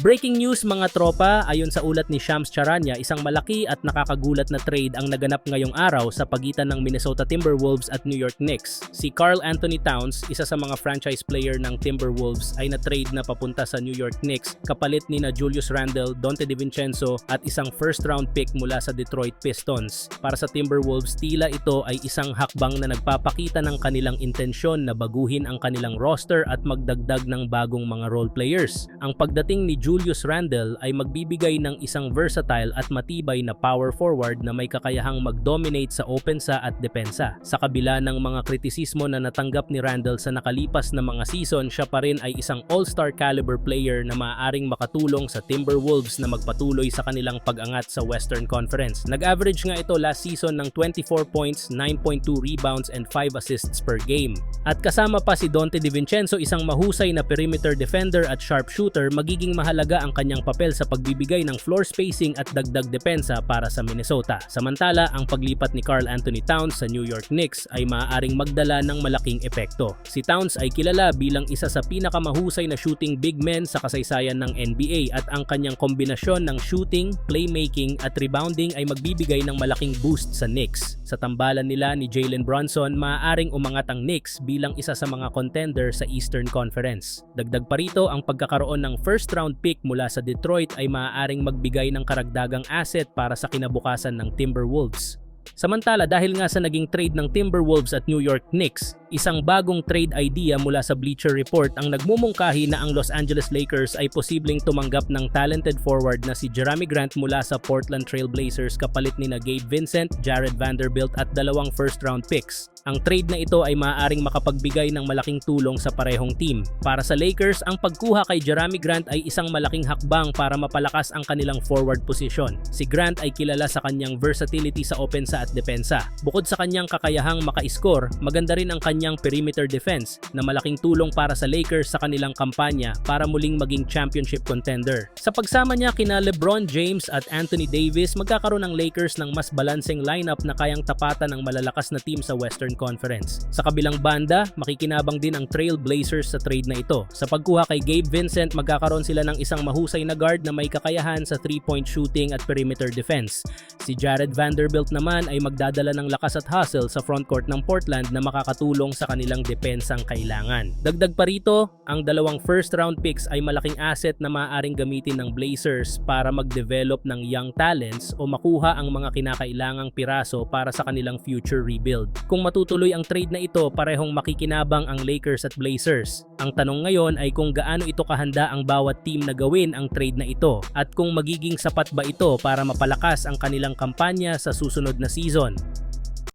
Breaking news mga tropa, ayon sa ulat ni Shams Charania, isang malaki at nakakagulat na trade ang naganap ngayong araw sa pagitan ng Minnesota Timberwolves at New York Knicks. Si Carl Anthony Towns, isa sa mga franchise player ng Timberwolves ay na-trade na papunta sa New York Knicks kapalit ni na Julius Randle, Dante DiVincenzo at isang first round pick mula sa Detroit Pistons. Para sa Timberwolves, tila ito ay isang hakbang na nagpapakita ng kanilang intensyon na baguhin ang kanilang roster at magdagdag ng bagong mga role players. Ang pagdating ni Julius Randle ay magbibigay ng isang versatile at matibay na power forward na may kakayahang mag-dominate sa opensa at depensa. Sa kabila ng mga kritisismo na natanggap ni Randle sa nakalipas na mga season, siya pa rin ay isang all-star caliber player na maaaring makatulong sa Timberwolves na magpatuloy sa kanilang pag-angat sa Western Conference. Nag-average nga ito last season ng 24 points, 9.2 rebounds and 5 assists per game. At kasama pa si Dante DiVincenzo, isang mahusay na perimeter defender at sharpshooter, magiging mahalaga ang kanyang papel sa pagbibigay ng floor spacing at dagdag depensa para sa Minnesota. Samantala, ang paglipat ni Carl Anthony Towns sa New York Knicks ay maaaring magdala ng malaking epekto. Si Towns ay kilala bilang isa sa pinakamahusay na shooting big men sa kasaysayan ng NBA at ang kanyang kombinasyon ng shooting, playmaking at rebounding ay magbibigay ng malaking boost sa Knicks. Sa tambalan nila ni Jalen Brunson, maaaring umangat ang Knicks bilang isa sa mga contender sa Eastern Conference. Dagdag pa rito, ang pagkakaroon ng first round pick mula sa Detroit ay maaaring magbigay ng karagdagang asset para sa kinabukasan ng Timberwolves. Samantala dahil nga sa naging trade ng Timberwolves at New York Knicks, isang bagong trade idea mula sa Bleacher Report ang nagmumungkahi na ang Los Angeles Lakers ay posibleng tumanggap ng talented forward na si Jeremy Grant mula sa Portland Trail Blazers kapalit ni na Gabe Vincent, Jared Vanderbilt at dalawang first round picks. Ang trade na ito ay maaaring makapagbigay ng malaking tulong sa parehong team. Para sa Lakers, ang pagkuha kay Jeremy Grant ay isang malaking hakbang para mapalakas ang kanilang forward position. Si Grant ay kilala sa kanyang versatility sa opensa at depensa. Bukod sa kanyang kakayahang maka-score, maganda rin ang kanyang perimeter defense na malaking tulong para sa Lakers sa kanilang kampanya para muling maging championship contender. Sa pagsama niya kina LeBron James at Anthony Davis, magkakaroon ng Lakers ng mas balancing lineup na kayang tapatan ng malalakas na team sa Western Conference. Sa kabilang banda, makikinabang din ang Trail Blazers sa trade na ito. Sa pagkuha kay Gabe Vincent, magkakaroon sila ng isang mahusay na guard na may kakayahan sa 3-point shooting at perimeter defense. Si Jared Vanderbilt naman ay magdadala ng lakas at hustle sa frontcourt ng Portland na makakatulong sa kanilang depensang kailangan. Dagdag pa rito, ang dalawang first round picks ay malaking asset na maaaring gamitin ng Blazers para mag-develop ng young talents o makuha ang mga kinakailangang piraso para sa kanilang future rebuild. Kung matutuloy ang trade na ito, parehong makikinabang ang Lakers at Blazers. Ang tanong ngayon ay kung gaano ito kahanda ang bawat team na gawin ang trade na ito at kung magiging sapat ba ito para mapalakas ang kanilang kampanya sa susunod na season.